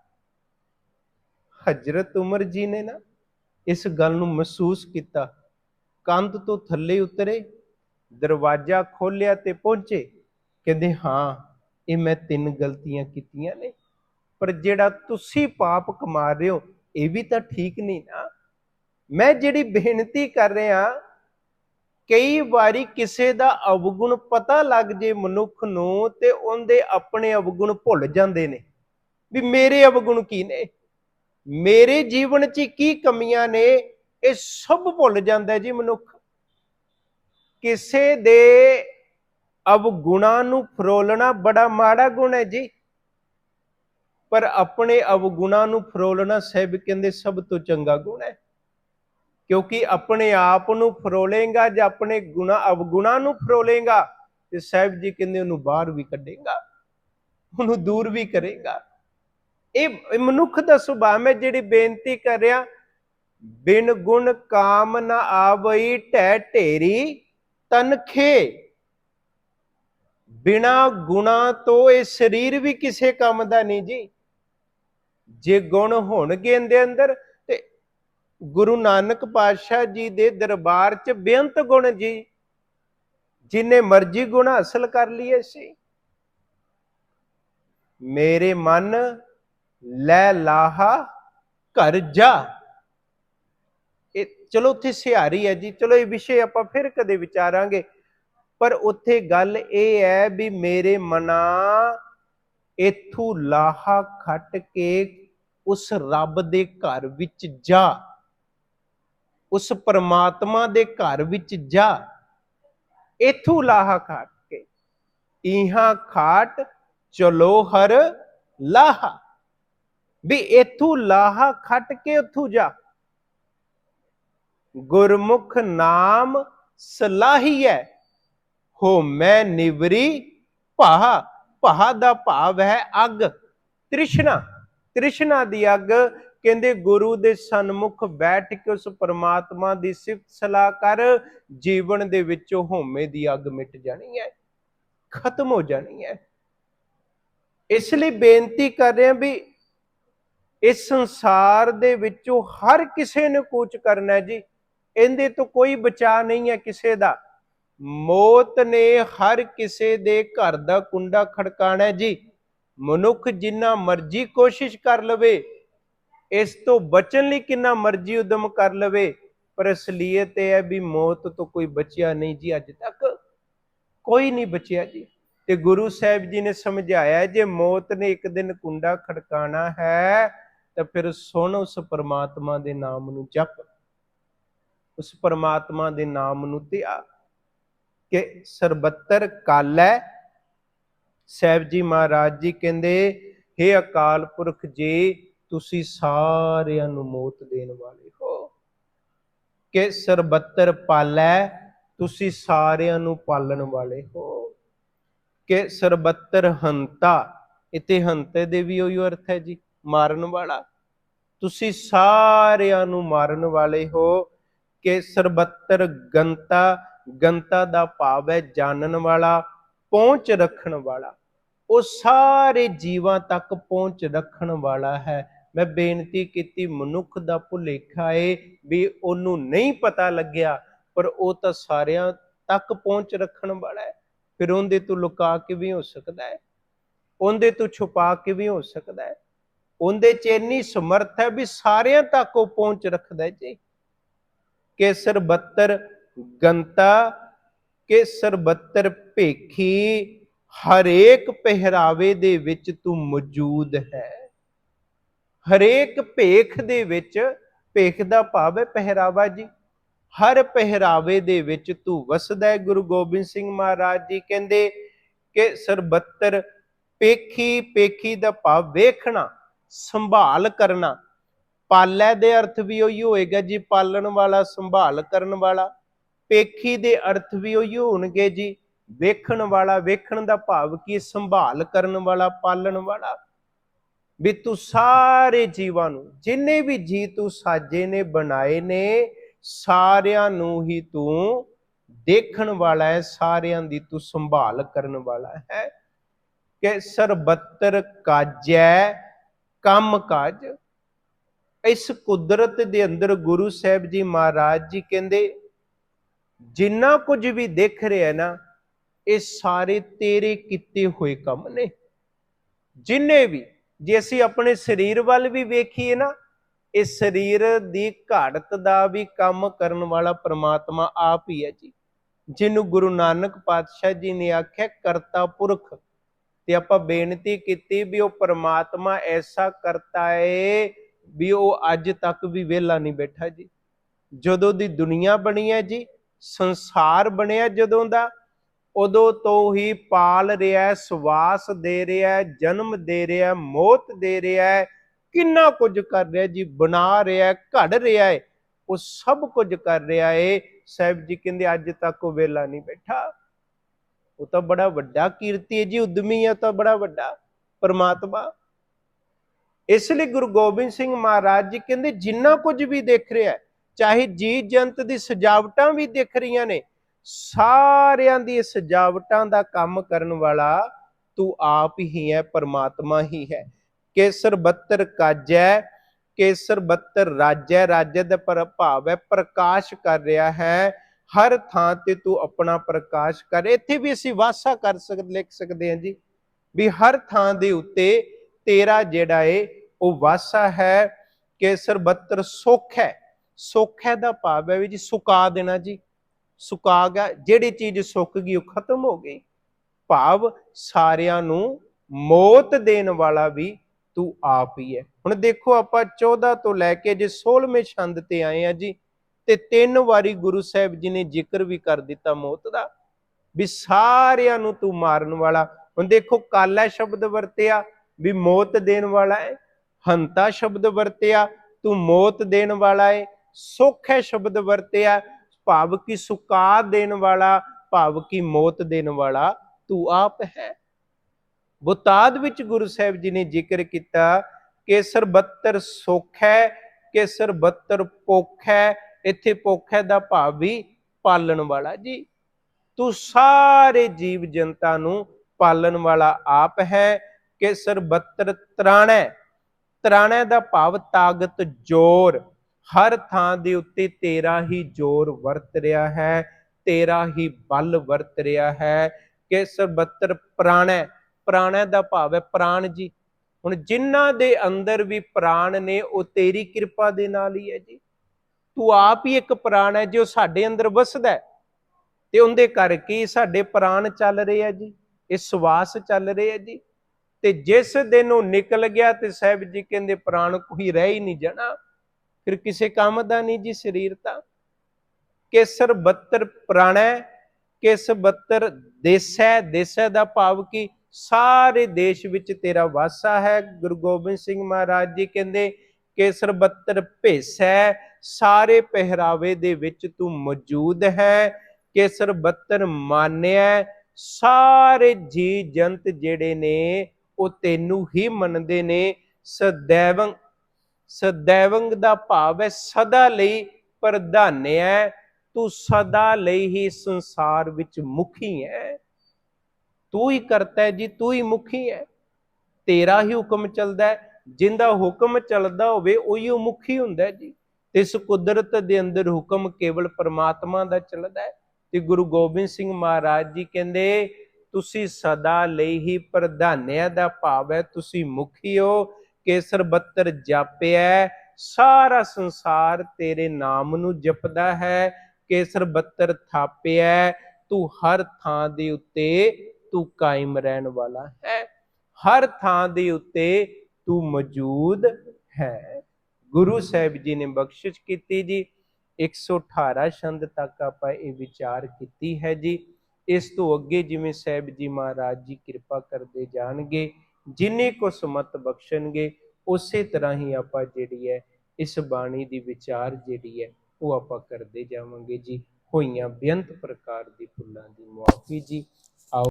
[SPEAKER 1] ਹਜ਼ਰਤ ਉਮਰ ਜੀ ਨੇ ਨਾ ਇਸ ਗੱਲ ਨੂੰ ਮਹਿਸੂਸ ਕੀਤਾ। ਕੰਧ ਤੋਂ ਥੱਲੇ ਉਤਰੇ, ਦਰਵਾਜ਼ਾ ਖੋਲਿਆ ਤੇ ਪਹੁੰਚੇ। ਕਹਿੰਦੇ, ਹਾਂ, ਇਹ ਮੈਂ ਤਿੰਨ ਗਲਤੀਆਂ ਕੀਤੀਆਂ ਨੇ। ਪਰ ਜਿਹੜਾ ਤੁਸੀਂ ਪਾਪ ਕਮਾ ਰਹੇ ਹੋ, ਇਹ ਵੀ ਤਾਂ ਠੀਕ ਨਹੀਂ ਨਾ। ਮੈਂ ਜਿਹੜੀ ਬੇਨਤੀ ਕਰ ਰਿਹਾ, ਕਈ ਵਾਰੀ ਕਿਸੇ ਦਾ ਅਵਗੁਣ ਪਤਾ ਲੱਗ ਜੇ ਮਨੁੱਖ ਨੂੰ ਤੇ ਉਹਦੇ ਆਪਣੇ ਅਵਗੁਣ ਭੁੱਲ ਜਾਂਦੇ ਨੇ। ਵੀ ਮੇਰੇ ਅਵਗੁਣ ਕੀ ਨੇ? ਮੇਰੇ ਜੀਵਨ 'ਚ ਕੀ ਕਮੀਆਂ ਨੇ? ਇਹ ਸਭ ਭੁੱਲ ਜਾਂਦਾ ਜੀ ਮਨੁੱਖ। ਕਿਸੇ ਦੇ ਅਵਗੁਣਾਂ ਨੂੰ ਫਰੋਲਣਾ ਬੜਾ ਮਾੜਾ ਗੁਣ ਹੈ ਜੀ। ਪਰ ਆਪਣੇ ਅਵਗੁਣਾਂ ਨੂੰ ਫਰੋਲਣਾ ਸਾਹਿਬ ਕਹਿੰਦੇ ਸਭ ਤੋਂ ਚੰਗਾ ਗੁਣ ਹੈ। ਕਿਉਂਕਿ ਆਪਣੇ ਆਪ ਨੂੰ ਫਰੋਲੇਗਾ ਜਾਂ ਆਪਣੇ ਗੁਣਾ, ਅਵਗੁਣਾ ਨੂੰ ਫਰੋਲੇਗਾ ਤੇ ਸਾਹਿਬ ਜੀ ਕਹਿੰਦੇ ਉਹਨੂੰ ਬਾਹਰ ਵੀ ਕੱਢੇਗਾ, ਉਹਨੂੰ ਦੂਰ ਵੀ ਕਰੇਗਾ। ਇਹ ਮਨੁੱਖ ਦਾ ਸੁਭਾਅ ਮੈਂ ਜਿਹੜੀ ਬੇਨਤੀ ਕਰ ਰਿਹਾ, ਬਿਨ ਗੁਣ ਕਾਮ ਨ ਆਵਈ ਢੈ ਢੇਰੀ ਤਨਖੇ ਬਿਨਾ ਗੁਣਾ ਤੋਂ ਇਹ ਸਰੀਰ ਵੀ ਕਿਸੇ ਕੰਮ ਦਾ ਨਹੀਂ ਜੀ। ਜੇ ਗੁਣ ਹੋਣਗੇ ਇਹਦੇ ਅੰਦਰ, ਤੇ ਗੁਰੂ ਨਾਨਕ ਪਾਤਸ਼ਾਹ ਜੀ ਦੇ ਦਰਬਾਰ 'ਚ ਬੇਅੰਤ ਗੁਣ ਜੀ, ਜਿਨੇ ਮਰਜ਼ੀ ਗੁਣ ਹਾਸਲ ਕਰ ਲਈਏ ਸੀ ਮੇਰੇ ਮਨ ਲੈ ਲਾਹਾ ਘਰ ਜਾ। ਇਹ ਚਲੋ ਉੱਥੇ ਸਿਹਾਰੀ ਹੈ ਜੀ, ਚਲੋ ਇਹ ਵਿਸ਼ੇ ਆਪਾਂ ਫਿਰ ਕਦੇ ਵਿਚਾਰਾਂਗੇ, ਪਰ ਉੱਥੇ ਗੱਲ ਇਹ ਹੈ ਵੀ ਮੇਰੇ ਮਨਾ ਇਥੋਂ ਲਾਹਾ ਖੱਟ ਕੇ ਉਸ ਰੱਬ ਦੇ ਘਰ ਵਿੱਚ ਜਾ। ਉਸ ਪਰਮਾਤਮਾ ਦੇ ਘਰ ਵਿੱਚ ਜਾ। ਇਥੋਂ ਲਾਹਾ ਖੱਟ ਕੇ। ਇਹਾਂ ਖਾਟ ਚਲੋ ਹਰ ਲਾਹਾ। ਵੀ ਇਥੋਂ ਲਾਹਾ ਖੱਟ ਕੇ ਉਥੋਂ ਜਾ। ਗੁਰਮੁਖ ਨਾਮ ਸਲਾਹੀ ਹੈ ਹੋ ਮੈਂ ਨਿਵਰੀ ਭਾਹਾ। ਭਾ ਦਾ ਭਾਵ ਹੈ ਅੱਗ। ਤ੍ਰਿਸ਼ਨਾ ਤ੍ਰਿਸ਼ਨਾ ਦੀ ਅੱਗ ਕਹਿੰਦੇ ਗੁਰੂ ਦੇ ਸਨਮੁਖ ਬੈਠ ਕੇ ਉਸ ਪਰਮਾਤਮਾ ਦੀ ਸਿਫਤ ਸਲਾਹ ਕਰ, ਜੀਵਨ ਦੇ ਵਿੱਚੋਂ ਹਉਮੈ ਦੀ ਅੱਗ ਮਿਟ ਜਾਣੀ ਹੈ, ਖਤਮ ਹੋ ਜਾਣੀ ਹੈ। ਇਸ ਲਈ ਬੇਨਤੀ ਕਰ ਰਹੇ ਹਾਂ ਵੀ ਇਸ ਸੰਸਾਰ ਦੇ ਵਿੱਚੋਂ ਹਰ ਕਿਸੇ ਨੂੰ ਕੂਚ ਕਰਨਾ ਜੀ। ਇਹਦੇ ਤੋਂ ਕੋਈ ਬਚਾ ਨਹੀਂ ਹੈ ਕਿਸੇ ਦਾ। ਮੌਤ ਨੇ ਹਰ ਕਿਸੇ ਦੇ ਘਰ ਦਾ ਕੁੰਡਾ ਖੜਕਾਣਾ ਜੀ। ਮਨੁੱਖ ਜਿੰਨਾ ਮਰਜ਼ੀ ਕੋਸ਼ਿਸ਼ ਕਰ ਲਵੇ, ਇਸ ਤੋਂ ਬਚਣ ਲਈ ਕਿੰਨਾ ਮਰਜ਼ੀ ਉਦਮ ਕਰ ਲਵੇ, ਪਰ ਅਸਲੀਅਤ ਇਹ ਹੈ ਵੀ ਮੌਤ ਤੋਂ ਕੋਈ ਬਚਿਆ ਨਹੀਂ ਜੀ ਅੱਜ ਤੱਕ। ਕੋਈ ਨਹੀਂ ਬਚਿਆ ਜੀ। ਤੇ ਗੁਰੂ ਸਾਹਿਬ ਜੀ ਨੇ ਸਮਝਾਇਆ ਜੇ ਮੌਤ ਨੇ ਇੱਕ ਦਿਨ ਕੁੰਡਾ ਖੜਕਾਣਾ ਹੈ, ਤਾਂ ਫਿਰ ਸੁਣ ਉਸ ਪਰਮਾਤਮਾ ਦੇ ਨਾਮ ਨੂੰ ਜਪ। ਉਸ ਪਰਮਾਤਮਾ ਦੇ ਨਾਮ ਨੂੰ ਧਿਆ। ਕਿ ਸਰਬੱਤਰ ਕਾਲੈ ਸਾਹਿਬ ਜੀ ਮਹਾਰਾਜ ਜੀ ਕਹਿੰਦੇ हे ਅਕਾਲ ਪੁਰਖ ਜੀ, ਤੁਸੀਂ ਸਾਰਿਆਂ ਨੂੰ ਮੌਤ ਦੇਣ ਵਾਲੇ ਹੋ। ਕਿ ਸਰਬੱਤਰ ਪਾਲੈ ਤੁਸੀਂ ਸਾਰਿਆਂ ਨੂੰ ਪਾਲਣ ਵਾਲੇ ਹੋ। ਕਿ ਸਰਬੱਤਰ ਹੰਤਾ ਇਤੇ ਹੰਤੇ ਦੇ ਵੀ ਉਹੀ ਅਰਥ ਹੈ ਜੀ, ਮਾਰਨ ਵਾਲਾ। ਤੁਸੀਂ ਸਾਰਿਆਂ ਨੂੰ ਮਾਰਨ ਵਾਲੇ ਹੋ। ਕਿ ਸਰਬੱਤਰ ਗੰਤਾ ਗੰਤਾ ਦਾ ਭਾਵ ਹੈ ਜਾਣਨ ਵਾਲਾ, ਪਹੁੰਚ ਰੱਖਣ ਵਾਲਾ। ਉਹ ਸਾਰੇ ਜੀਵਾਂ ਤੱਕ ਪਹੁੰਚ ਰੱਖਣ ਵਾਲਾ ਹੈ। ਮੈਂ ਬੇਨਤੀ ਕੀਤੀ, ਮਨੁੱਖ ਦਾ ਭੁਲੇਖਾ ਏ ਵੀ ਉਹਨੂੰ ਨਹੀਂ ਪਤਾ ਲੱਗਿਆ, ਪਰ ਉਹ ਤਾਂ ਸਾਰਿਆਂ ਤੱਕ ਪਹੁੰਚ ਰੱਖਣ ਵਾਲਾ ਹੈ। ਫਿਰ ਉਹਦੇ ਤੋਂ ਲੁਕਾ ਕੇ ਵੀ ਹੋ ਸਕਦਾ ਹੈ। ਉਹਦੇ ਤੋਂ ਛੁਪਾ ਕੇ ਵੀ ਹੋ ਸਕਦਾ ਹੈ। ਉਹਦੇ ਚ ਇੰਨੀ ਸਮਰੱਥ ਹੈ ਵੀ ਸਾਰਿਆਂ ਤੱਕ ਉਹ ਪਹੁੰਚ ਰੱਖਦਾ ਹੈ ਜੀ। ਕਿ ਸਰਬੱਤਰ ਗੰਤਾ ਕਿ ਸਰਬੱਤਰ ਭੇਖੀ ਹਰੇਕ ਪਹਿਰਾਵੇ ਦੇ ਵਿੱਚ ਤੂੰ ਮੌਜੂਦ ਹੈ। ਹਰੇਕ ਭੇਖ ਦੇ ਵਿੱਚ ਭੇਖ ਦਾ ਭਾਵ ਹੈ ਪਹਿਰਾਵਾ ਜੀ। ਹਰ ਪਹਿਰਾਵੇ ਦੇ ਵਿੱਚ ਤੂੰ ਵਸਦਾ ਹੈ। ਗੁਰੂ ਗੋਬਿੰਦ ਸਿੰਘ ਮਹਾਰਾਜ ਜੀ ਕਹਿੰਦੇ ਕਿ ਸਰਬੱਤਰ ਪੇਖੀ ਪੇਖੀ ਦਾ ਭਾਵ ਵੇਖਣਾ, ਸੰਭਾਲ ਕਰਨਾ। ਪਾਲੈ ਦੇ ਅਰਥ ਵੀ ਉਹੀ ਹੋਏਗਾ ਜੀ, ਪਾਲਣ ਵਾਲਾ, ਸੰਭਾਲ ਕਰਨ ਵਾਲਾ। ਪੇਖੀ ਦੇ ਅਰਥ ਵੀ ਉਹੀ ਹੋਣਗੇ ਜੀ। ਵੇਖਣ ਵਾਲਾ, ਵੇਖਣ ਦਾ ਭਾਵ ਕੀ ਸੰਭਾਲ ਕਰਨ ਵਾਲਾ, ਪਾਲਣ ਵਾਲਾ। ਵੀ ਤੂੰ ਸਾਰੇ ਜੀਵਾਂ ਨੂੰ, ਜਿੰਨੇ ਵੀ ਜੀ ਤੂੰ ਸਾਜੇ ਨੇ, ਬਣਾਏ ਨੇ, ਸਾਰਿਆਂ ਨੂੰ ਹੀ ਤੂੰ ਦੇਖਣ ਵਾਲਾ ਹੈ। ਸਾਰਿਆਂ ਦੀ ਤੂੰ ਸੰਭਾਲ ਕਰਨ ਵਾਲਾ ਹੈ। ਕਿ ਸਰਬੱਤਰ ਕਾਜੈ ਕੰਮ ਕਾਜ। ਇਸ ਕੁਦਰਤ ਦੇ ਅੰਦਰ ਗੁਰੂ ਸਾਹਿਬ ਜੀ ਮਹਾਰਾਜ ਜੀ ਕਹਿੰਦੇ ਜਿੰਨਾ ਕੁਝ ਵੀ ਦੇਖ ਰਿਹਾ ਨਾ, ਇਹ ਸਾਰੇ ਤੇਰੇ ਕੀਤੇ ਹੋਏ ਕੰਮ ਨੇ। ਜਿੰਨੇ ਵੀ, ਜੇ ਅਸੀਂ ਆਪਣੇ ਸਰੀਰ ਵੱਲ ਵੀ ਵੇਖੀਏ ਨਾ, ਇਹ ਸਰੀਰ ਦੀ ਘਾੜਤ ਦਾ ਵੀ ਕੰਮ ਕਰਨ ਵਾਲਾ ਪ੍ਰਮਾਤਮਾ ਆਪ ਹੀ ਹੈ ਜੀ। ਜਿਹਨੂੰ ਗੁਰੂ ਨਾਨਕ ਪਾਤਸ਼ਾਹ ਜੀ ਨੇ ਆਖਿਆ, ਕਰਤਾ ਪੁਰਖ। ਤੇ ਆਪਾਂ ਬੇਨਤੀ ਕੀਤੀ ਵੀ ਉਹ ਪ੍ਰਮਾਤਮਾ ਐਸਾ ਕਰਤਾ ਏ ਵੀ ਉਹ ਅੱਜ ਤੱਕ ਵੀ ਵਿਹਲਾ ਨਹੀਂ ਬੈਠਾ ਜੀ। ਜਦੋਂ ਦੀ ਦੁਨੀਆ ਬਣੀ ਹੈ ਜੀ ਸੰਸਾਰ ਬਣਿਆ ਜਦੋਂ ਦਾ ਉਦੋਂ ਤੋਂ ਹੀ ਪਾਲ ਰਿਹਾ ਸਵਾਸ ਦੇ ਰਿਹਾ ਜਨਮ ਦੇ ਰਿਹਾ ਮੌਤ ਦੇ ਰਿਹਾ ਹੈ, ਕਿੰਨਾ ਕੁਝ ਕਰ ਰਿਹਾ ਜੀ ਬਣਾ ਰਿਹਾ ਘੜ ਰਿਹਾ ਹੈ ਉਹ ਸਭ ਕੁਝ ਕਰ ਰਿਹਾ ਏ। ਸਾਹਿਬ ਜੀ ਕਹਿੰਦੇ ਅੱਜ ਤੱਕ ਉਹ ਵੇਲਾ ਨਹੀਂ ਬੈਠਾ। ਉਹ ਤਾਂ ਬੜਾ ਵੱਡਾ ਕੀਰਤੀ ਹੈ ਜੀ ਉਦਮੀ ਹੈ ਤਾਂ ਬੜਾ ਵੱਡਾ ਪਰਮਾਤਮਾ। ਇਸ ਲਈ ਗੁਰੂ ਗੋਬਿੰਦ ਸਿੰਘ ਮਹਾਰਾਜ ਜੀ ਕਹਿੰਦੇ ਜਿੰਨਾ ਕੁਝ ਵੀ ਦੇਖ ਰਿਹਾ ਹੈ, ਚਾਹੇ ਜੀ ਜੰਤ ਦੀ ਸਜਾਵਟਾਂ ਵੀ ਦਿਖ ਰਹੀਆਂ ਨੇ, ਸਾਰਿਆਂ ਦੀ ਸਜਾਵਟਾਂ ਦਾ ਕੰਮ ਕਰਨ ਵਾਲਾ ਤੂੰ ਆਪ ਹੀ ਹੈ, ਪਰਮਾਤਮਾ ਹੀ ਹੈ। ਕੇਸਰ 72 ਕਾਜੈ, ਕੇਸਰ 72 ਰਾਜੈ ਰਾਜੈ ਦਾ ਪ੍ਰਭਾਵ ਹੈ, ਪ੍ਰਕਾਸ਼ ਕਰ ਰਿਹਾ ਹੈ। ਹਰ ਥਾਂ ਤੇ ਤੂੰ ਆਪਣਾ ਪ੍ਰਕਾਸ਼ ਕਰ। ਇੱਥੇ ਵੀ ਅਸੀਂ ਵਾਸਾ ਕਰ ਸਕਦੇ ਲਿਖ ਸਕਦੇ ਹਾਂ ਜੀ, ਵੀ ਹਰ ਥਾਂ ਦੇ ਉੱਤੇ ਤੇਰਾ ਜਿਹੜਾ ਏ, ਉਹ ਵਾਸਾ ਹੈ। ਕੇਸਰ 72 ਸੁੱਖ ਹੈ। ਸੁੱਖ ਹੈ ਦਾ ਭਾਵ ਹੈ ਵੀ ਜੀ ਸੁਕਾ ਦੇਣਾ ਜੀ, ਸੁਕਾ ਗਿਆ, ਜਿਹੜੀ ਚੀਜ਼ ਸੁੱਕ ਗਈ ਉਹ ਖਤਮ ਹੋ ਗਈ। ਭਾਵ ਸਾਰਿਆਂ ਨੂੰ ਮੌਤ ਦੇਣ ਵਾਲਾ ਵੀ ਤੂੰ ਆਪ ਹੀ ਹੈ। ਹੁਣ ਦੇਖੋ ਆਪਾਂ 14 ਤੋਂ ਲੈ ਕੇ ਜੇ 16ਵੇਂ ਛੰਦ ਤੇ ਆਏ ਆ ਜੀ, ਤੇ ਤਿੰਨ ਵਾਰੀ ਗੁਰੂ ਸਾਹਿਬ ਜੀ ਨੇ ਜ਼ਿਕਰ ਵੀ ਕਰ ਦਿੱਤਾ ਮੌਤ ਦਾ, ਵੀ ਸਾਰਿਆਂ ਨੂੰ ਤੂੰ ਮਾਰਨ ਵਾਲਾ। ਹੁਣ ਦੇਖੋ ਕਾਲਾ ਸ਼ਬਦ ਵਰਤਿਆ ਵੀ ਮੌਤ ਦੇਣ ਵਾਲਾ ਹੈ, ਹੰਤਾ ਸ਼ਬਦ ਵਰਤਿਆ, ਤੂੰ ਮੌਤ ਦੇਣ ਵਾਲਾ ਹੈ ਸੁੱਖ ਹੈ ਸ਼ਬਦ ਵਰਤਿਆ, ਭਾਵ ਕਿ ਸੁਕਾ ਦੇਣ ਵਾਲਾ, ਭਾਵ ਕੀ ਮੌਤ ਦੇਣ ਵਾਲਾ ਤੂੰ ਆਪ ਹੈ। ਬੁਤਾਦ ਵਿੱਚ ਗੁਰੂ ਸਾਹਿਬ ਜੀ ਨੇ ਜ਼ਿਕਰ ਕੀਤਾ ਕਿ ਸਰਬੱਤਰ ਸੁੱਖ ਹੈ ਕਿ ਸਰਬੱਤਰ ਭੁੱਖ ਹੈ ਇੱਥੇ ਭੁੱਖ ਹੈ ਦਾ ਭਾਵ ਵੀ ਪਾਲਣ ਵਾਲਾ ਜੀ। ਤੂੰ ਸਾਰੇ ਜੀਵ ਜਨਤਾ ਨੂੰ ਪਾਲਣ ਵਾਲਾ ਆਪ ਹੈ ਕਿ ਸਰਬੱਤਰ ਤਰਾਣੈ। ਤਰਾਣੈ ਦਾ ਭਾਵ ਤਾਕਤ, ਜ਼ੋਰ। ਹਰ ਥਾਂ ਦੇ ਉੱਤੇ ਤੇਰਾ ਹੀ ਜ਼ੋਰ ਵਰਤ ਰਿਹਾ ਹੈ, ਤੇਰਾ ਹੀ ਬਲ ਵਰਤ ਰਿਹਾ ਹੈ ਕਿ ਸਰਬੱਤਰ ਪ੍ਰਾਣੈ ਪ੍ਰਾਣੈ ਦਾ ਭਾਵ ਹੈ ਪ੍ਰਾਣ ਜੀ। ਹੁਣ ਜਿਨ੍ਹਾਂ ਦੇ ਅੰਦਰ ਵੀ ਪ੍ਰਾਣ ਨੇ, ਉਹ ਤੇਰੀ ਕਿਰਪਾ ਦੇ ਨਾਲ ਹੀ ਹੈ ਜੀ। ਤੂੰ ਆਪ ਹੀ ਇੱਕ ਪ੍ਰਾਣ ਹੈ ਜੋ ਸਾਡੇ ਅੰਦਰ ਵਸਦਾ ਹੈ। ਤੇ ਉਹਦੇ ਕਰਕੇ ਸਾਡੇ ਪ੍ਰਾਣ ਚੱਲ ਰਹੇ ਆ ਜੀ, ਇਹ ਸਵਾਸ ਚੱਲ ਰਹੇ ਆ ਜੀ। ਤੇ ਜਿਸ ਦਿਨ ਉਹ ਨਿਕਲ ਗਿਆ ਤੇ ਸਾਹਿਬ ਜੀ ਕਹਿੰਦੇ, ਪ੍ਰਾਣ ਕੋਈ ਰਹਿ ਹੀ ਨਹੀਂ ਜਾਣਾ। ਫਿਰ ਕਿਸੇ ਕੰਮ ਦਾ ਨਹੀਂ ਜੀ ਸਰੀਰ ਤਾਂ। ਕੇਸਰ 72 ਪ੍ਰਾਣੈ, ਕਿਸ 72 ਦੇਸੈ ਦੇਸੈ ਦਾ ਭਾਵ ਕੀ ਸਾਰੇ ਦੇਸ਼ ਵਿੱਚ ਤੇਰਾ ਵਾਸਾ ਹੈ। ਗੁਰੂ ਗੋਬਿੰਦ ਸਿੰਘ ਮਹਾਰਾਜ ਜੀ ਕਹਿੰਦੇ, ਕੇਸਰ ਬੱਤਰ ਭੇਸੈ, ਸਾਰੇ ਪਹਿਰਾਵੇ ਦੇ ਵਿੱਚ ਤੂੰ ਮੌਜੂਦ ਹੈ। ਕੇਸਰ ਬੱਤਰ ਮਾਨਿਆ ਸਾਰੇ ਜੀ ਜੰਤ ਜਿਹੜੇ ਨੇ, ਉਹ ਤੈਨੂੰ ਹੀ ਮੰਨਦੇ ਨੇ। ਸदैवੰ ਸਦੈਵੰਗ ਦਾ ਭਾਵ ਹੈ, ਸਦਾ ਲਈ ਪ੍ਰਧਾਨਿਆ ਤੂੰ ਸਦਾ ਲਈ ਹੀ ਸੰਸਾਰ ਵਿੱਚ ਮੁਖੀ ਹੈ। ਤੂੰ ਹੀ ਕਰਤਾ ਹੈ ਜੀ, ਤੂੰ ਹੀ ਮੁਖੀ ਹੈ। ਤੇਰਾ ਹੀ ਹੁਕਮ ਚੱਲਦਾ ਹੈ। ਜਿੰਦਾ ਹੁਕਮ ਚੱਲਦਾ ਹੋਵੇ, ਉਹੀ ਉਹ ਮੁਖੀ ਹੁੰਦਾ ਜੀ। ਤੇ ਇਸ ਕੁਦਰਤ ਦੇ ਅੰਦਰ ਹੁਕਮ ਕੇਵਲ ਪਰਮਾਤਮਾ ਦਾ ਚੱਲਦਾ ਹੈ। ਤੇ ਗੁਰੂ ਗੋਬਿੰਦ ਸਿੰਘ ਮਹਾਰਾਜ ਜੀ ਕਹਿੰਦੇ, ਤੁਸੀਂ ਸਦਾ ਲਈ ਹੀ ਪ੍ਰਧਾਨਿਆ ਦਾ ਭਾਵ ਹੈ, ਤੁਸੀਂ ਮੁਖੀ ਹੋ। ਕੇਸਰ ਬੱਤਰ ਜਾਪਿਆ ਸਾਰਾ ਸੰਸਾਰ ਤੇਰੇ ਨਾਮ ਨੂੰ ਜਪਦਾ ਹੈ, ਕੇਸਰ ਬੱਤਰ ਥਾਪਿਆ ਤੂੰ ਹਰ ਥਾਂ ਦੇ ਉੱਤੇ ਤੂੰ ਕਾਇਮ ਰਹਿਣ ਵਾਲਾ ਹੈ। ਹਰ ਥਾਂ ਦੇ ਉੱਤੇ ਤੂੰ ਮੌਜੂਦ ਹੈ। ਗੁਰੂ ਸਾਹਿਬ ਜੀ ਨੇ ਬਖਸ਼ਿਸ਼ ਕੀਤੀ ਜੀ। 118 ਛੰਦ ਤੱਕ ਆਪਾਂ ਇਹ ਵਿਚਾਰ ਕੀਤੀ ਹੈ ਜੀ। ਇਸ ਤੋਂ ਅੱਗੇ ਜਿਵੇਂ ਸਾਹਿਬ ਜੀ ਮਹਾਰਾਜ ਜੀ ਕਿਰਪਾ ਕਰਦੇ ਜਾਣਗੇ ਜਿੰਨੇ ਕੋ ਸਮਤ ਬਖਸ਼ਣਗੇ, ਉਸੇ ਤਰ੍ਹਾਂ ਹੀ ਆਪਾਂ ਜਿਹੜੀ ਹੈ, ਇਸ ਬਾਣੀ ਦੀ ਵਿਚਾਰ ਜਿਹੜੀ ਹੈ, ਉਹ ਆਪਾਂ ਕਰਦੇ ਜਾਵਾਂਗੇ ਜੀ। ਹੋਈਆਂ ਬੇਅੰਤ ਪ੍ਰਕਾਰ ਦੀ ਫੁੱਲਾਂ ਦੀ ਮੁਆਫੀ ਜੀ।